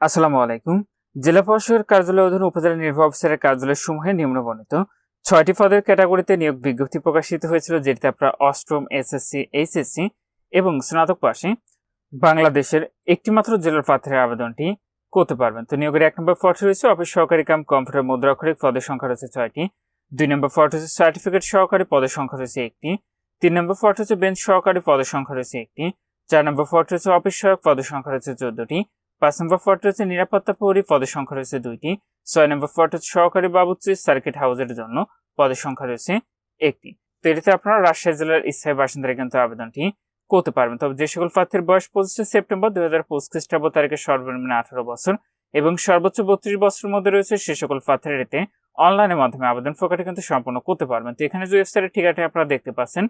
আসসালামু আলাইকুম। জেলা পরিষদের কার্যালয় অধীন উপজেলা নির্বাহী অফিসারের কার্যালয় সমূহে নিম্নবর্ণিত ছয়টি পদের ক্যাটাগরিতে নিয়োগ বিজ্ঞপ্তি প্রকাশিত হয়েছিল, যেটিতে আপনারা অষ্টম, এসএসসি, এইচএসসি এবং স্নাতক পাশে বাংলাদেশের একটিমাত্র জেলার প্রার্থীর আবেদনটি করতে পারবেন। তো নিয়োগের এক নম্বর ফটো রয়েছে অফিস সহকারী কাম, কম্পিউটার মুদ্রাক্ষরিক পদের সংখ্যা রয়েছে ছয়টি। দুই নম্বর ফটো হচ্ছে সার্টিফিকেট সহকারী পদের সংখ্যা রয়েছে একটি। তিন নম্বর ফটো হচ্ছে বেঞ্চ সহকারী পদের সংখ্যা রয়েছে একটি। চার নম্বর ফটো হচ্ছে অফিস সহায়ক পদের সংখ্যা রয়েছে চোদ্দটি। পাঁচ নম্বর ফটো হচ্ছে নিরাপত্তা প্রহরী পদের সংখ্যা রয়েছে দুইটি। ছয় নম্বর ফটো হচ্ছে সহকারী বাবুচি সার্কিট হাউসের জন্য পদের সংখ্যা রয়েছে একটি। তো এটিতে আপনারা রাজশাহী জেলার স্থায়ী বাসিন্দারা কিন্তু আবেদনটি করতে পারবেন। তবে যে সকল প্রার্থীর বয়স পঁচিশে সেপ্টেম্বর দুই হাজার পঁচিশ খ্রিস্টাব্দ তারিখে সর্বনিম্ন আঠারো বছর এবং সর্বোচ্চ বত্রিশ বছরের মধ্যে রয়েছে সে সকল প্রার্থীরা এতে অনলাইনের মাধ্যমে আবেদন প্রক্রিয়াটি কিন্তু সম্পন্ন করতে পারবেন। তো এখানে যে ওয়েবসাইটের ঠিকানাটি আপনারা দেখতে পাচ্ছেন,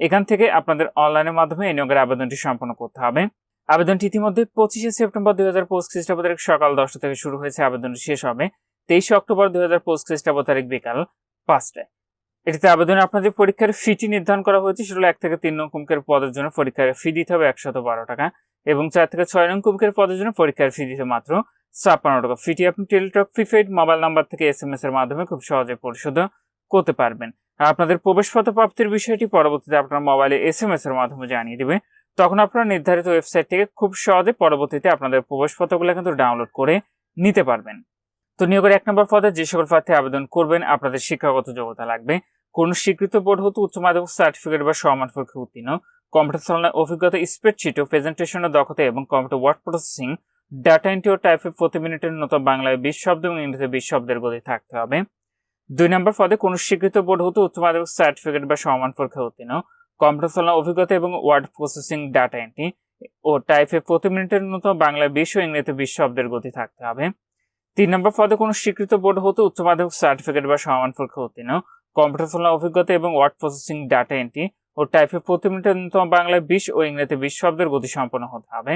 এখান থেকে আপনাদের অনলাইনের মাধ্যমে এই নিয়োগের আবেদনটি সম্পন্ন করতে হবে। আবেদনটি ইতিমধ্যে পঁচিশে সেপ্টেম্বর দুই হাজার পঁচিশ খ্রিস্টাব্দ তারিখ সকাল দশটা থেকে শুরু হয়েছে। আবেদনটি শেষ হবে তেইশে অক্টোবর দুই হাজার পঁচিশ খ্রিস্টাব্দ তারিখ বিকাল পাঁচটায়। এটিতে আবেদনে আপনাদের পরীক্ষার ফিটি নির্ধারণ করা হয়েছে। সেটা এক থেকে তিন নং কুমকের পদের জন্য পরীক্ষার ফি দিতে হবে একশত বারো টাকা এবং চার থেকে ছয় নং কুমকের পদের জন্য পরীক্ষার ফি দিতে মাত্র ছাপ্পান্ন টাকা। ফিটি আপনি টেলিটক প্রিপেড মোবাইল নাম্বার থেকে এস এম এস এর মাধ্যমে খুব সহজে পরিশোধ করতে পারবেন। আর আপনাদের প্রবেশপত্র প্রাপ্তির বিষয়টি পরবর্তীতে আপনার মোবাইলে এস এম এস এর মাধ্যমে জানিয়ে দিবে। তখন আপনারা নির্ধারিত ওয়েবসাইট থেকে খুব সহজে পরবর্তীতে আপনাদের প্রবেশপত্রগুলো কিন্তু ডাউনলোড করে নিতে পারবেন। তো নিয়োগের এক নম্বর পদে যে সকল প্রার্থী আবেদন করবেন, আপনাদের শিক্ষাগত যোগ্যতা লাগবে। কোন স্বীকৃত বোর্ড হতে উচ্চ মাধ্যমিক সার্টিফিকেট বা সমান পরীক্ষা উত্তীর্ণ। কম্পিউটার চালনায় অভিজ্ঞতা স্প্রেডশিট ও প্রেজেন্টেশনের দক্ষতা এবং computer word processing data entry ও টাইপে প্রতি মিনিটের নতুন বাংলায় বিশ শব্দ এবং ইংরেজিতে বিশ শব্দের গতি থাকতে হবে। দুই নম্বর পদে কোন স্বীকৃত বোর্ড হতে উচ্চ মাধ্যমিক সার্টিফিকেট বা সমান পরীক্ষা উত্তীর্ণ। কম্পিউটার চালনা অভিজ্ঞতা এবং ওয়ার্ড প্রসেসিং ডাটা এন্ট্রি ও টাইপে প্রতি মিনিটের মতো বাংলা বিশ ও ইংরেজিতে বিশ শব্দের গতি থাকতে হবে। তিন নম্বর পদে কোনো স্বীকৃত বোর্ড হতে উচ্চ মাধ্যমিক সার্টিফিকেট বা সমান পরীক্ষা উত্তীর্ণ। কম্পিউটার চালনা অভিজ্ঞতা এবং ওয়ার্ড প্রসেসিং ডাটা এন্ট্রি ও টাইপে প্রতি মিনিটের ন্যূনতম বাংলায় বিশ ও ইংরেজিতে বিশ শব্দের গতি সম্পন্ন হতে হবে।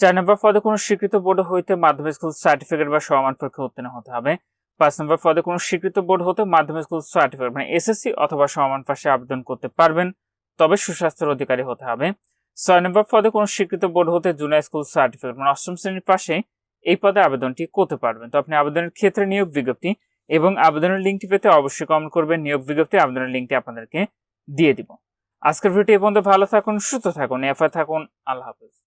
চার নম্বর পদে কোনো স্বীকৃত বোর্ড হইতে মাধ্যমিক স্কুল সার্টিফিকেট বা সমান পরীক্ষা উত্তীর্ণ হতে হবে। পাঁচ নম্বর পদে কোনো স্বীকৃত বোর্ড হতে মাধ্যমিক স্কুল সার্টিফিকেট মানে এসএসসি অথবা সমান পাশে আবেদন করতে পারবেন। তবে সুস্বাস্থ্যের অধিকারী হতে হবে। ছয় নম্বর পদে কোনো স্বীকৃত বোর্ড হতে জুনিয়র স্কুল সার্টিফিকেট মানে অষ্টম শ্রেণির পাশে এই পদে আবেদনটি করতে পারবেন। তো আপনি আবেদনের ক্ষেত্রে নিয়োগ বিজ্ঞপ্তি এবং আবেদনের লিঙ্কটি পেতে অবশ্যই কমেন্ট করবেন। নিয়োগ বিজ্ঞপ্তি, আবেদনের লিঙ্কটি আপনাদেরকে দিয়ে দিব। আজকের ভিডিওটি এ পর্যন্ত ভালো থাকুন, সুস্থ থাকুন এফআই থাকুন। আল্লাহ হাফেজ।